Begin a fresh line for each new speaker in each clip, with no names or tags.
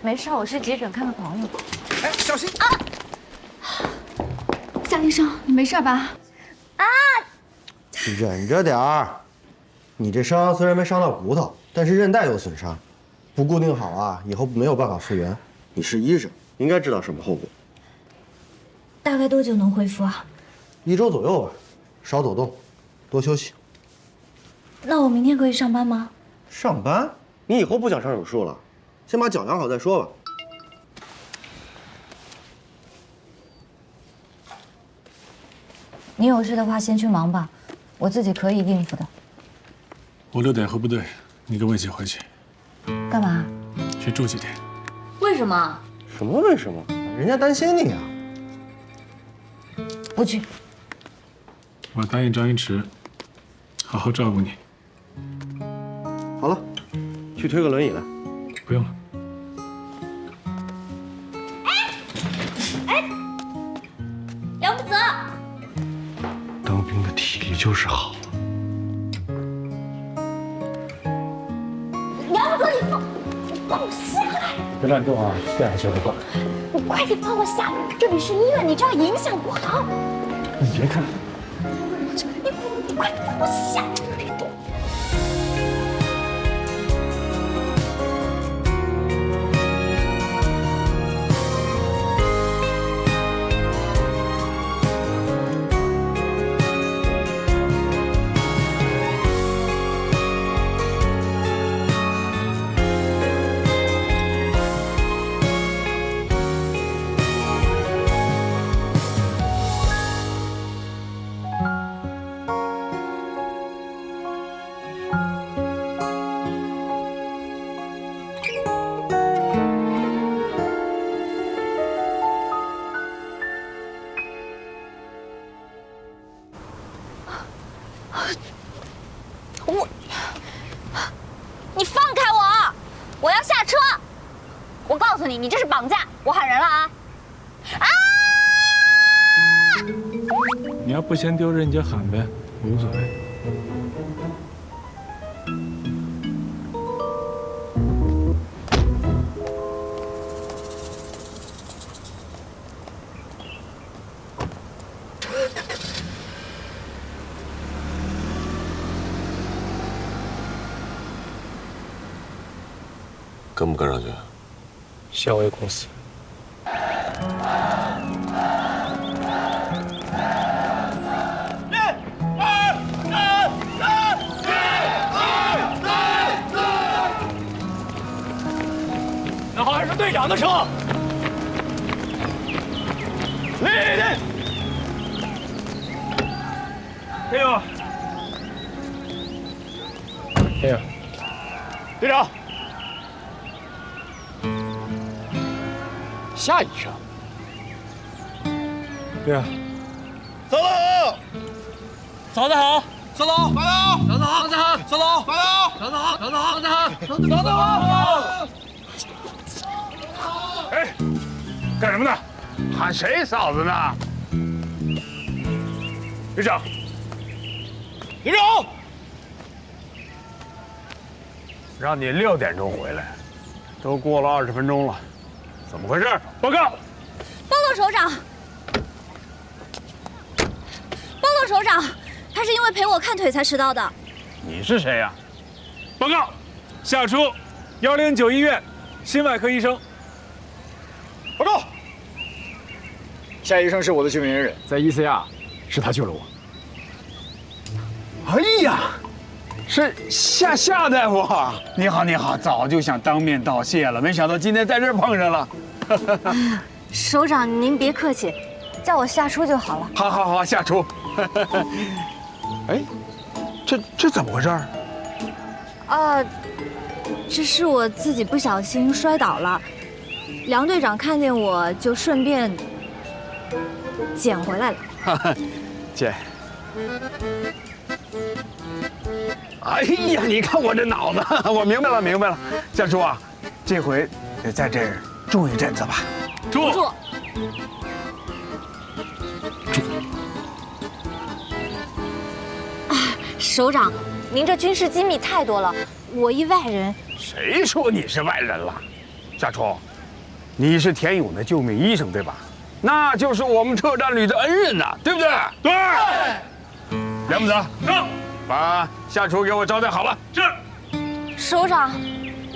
没事，我去急诊看个朋友。
哎，小心啊！
夏医生，你没事吧？
啊忍着点儿。你这伤虽然没伤到骨头，但是韧带有损伤，不固定好啊，以后没有办法复原。你是医生，应该知道什么后果。
大概多久能恢复啊？
一周左右吧，少走动，多休息。
那我明天可以上班吗？
上班？你以后不想上手术了？先把脚养好再说吧。
你有事的话先去忙吧，我自己可以应付的。
我六点回部队，你跟我一起回去，
干嘛？
去住几天。
为什么？
什么为什么？人家担心你啊。
不去。
我答应张一驰，好好照顾你。
好了，去推个轮椅来。
不用了。
体力就是好。
杨哥，你放，你放我下来！
别乱动啊，这样就不管。
你快点放我下来！这里是医院，你这样影响不好。
你别看。
你你快放我下来！别动！诉你，你这是绑架！我喊人了啊！啊！
你要不嫌丢人，你就喊呗，我无所谓。
跟不跟上去？
校威公司。那好像是队长的车。立定！加油！加油！队长。夏医生。对啊。
走得好，
走得好，
走得好，走得好，
走得好，
走得好，
走得好，
走得好，
走得好，
走得好，走得好。
哎，干什么呢？喊谁嫂子呢？旅长，
旅长，
让你六点钟回来，都过了二十分钟了，怎么回事？报告。
报告首长，报告首长，他是因为陪我看腿才迟到的。
你是谁呀？报告，夏初，幺零九医院，心外科医生。
报告。夏医生是我的救命恩人，在 ECR，是他救了我。
哎呀，是夏夏大夫，你好，你好，早就想当面道谢了，没想到今天在这儿碰上了。
首长您别客气，叫我夏初就好了。
好好好，夏初。哎，这这怎么回事？
啊，这是我自己不小心摔倒了，梁队长看见我就顺便捡回来了。
姐。哎呀，你看我这脑子，我明白了，明白了。夏初啊，这回得在这儿住一阵子吧。
住。
住啊。首长，您这军事机密太多了，我一外人。
谁说你是外人了？夏初，你是田勇的救命医生对吧？那就是我们特战旅的恩人呐，对不对？
对，
梁木泽，把夏初给我招待好了。
是。
首长，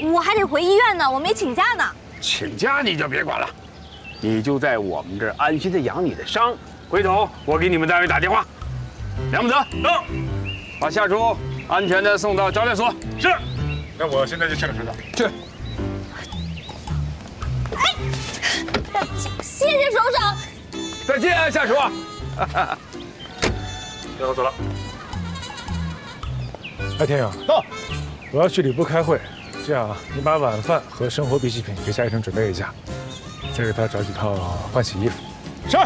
我还得回医院呢，我没请假呢。
请假你就别管了，你就在我们这儿安心的养你的伤。回头我给你们单位打电话。梁木泽，
到。
把夏初安全的送到招待所。
是。那我现在就去了，首长。
去。
哎谢谢首长。
再见，啊，夏初。
那我走了。
哎，天勇，
到。
我要去礼部开会，这样啊你把晚饭和生活必需品给夏医生准备一下，再给他找几套换洗衣服。
是。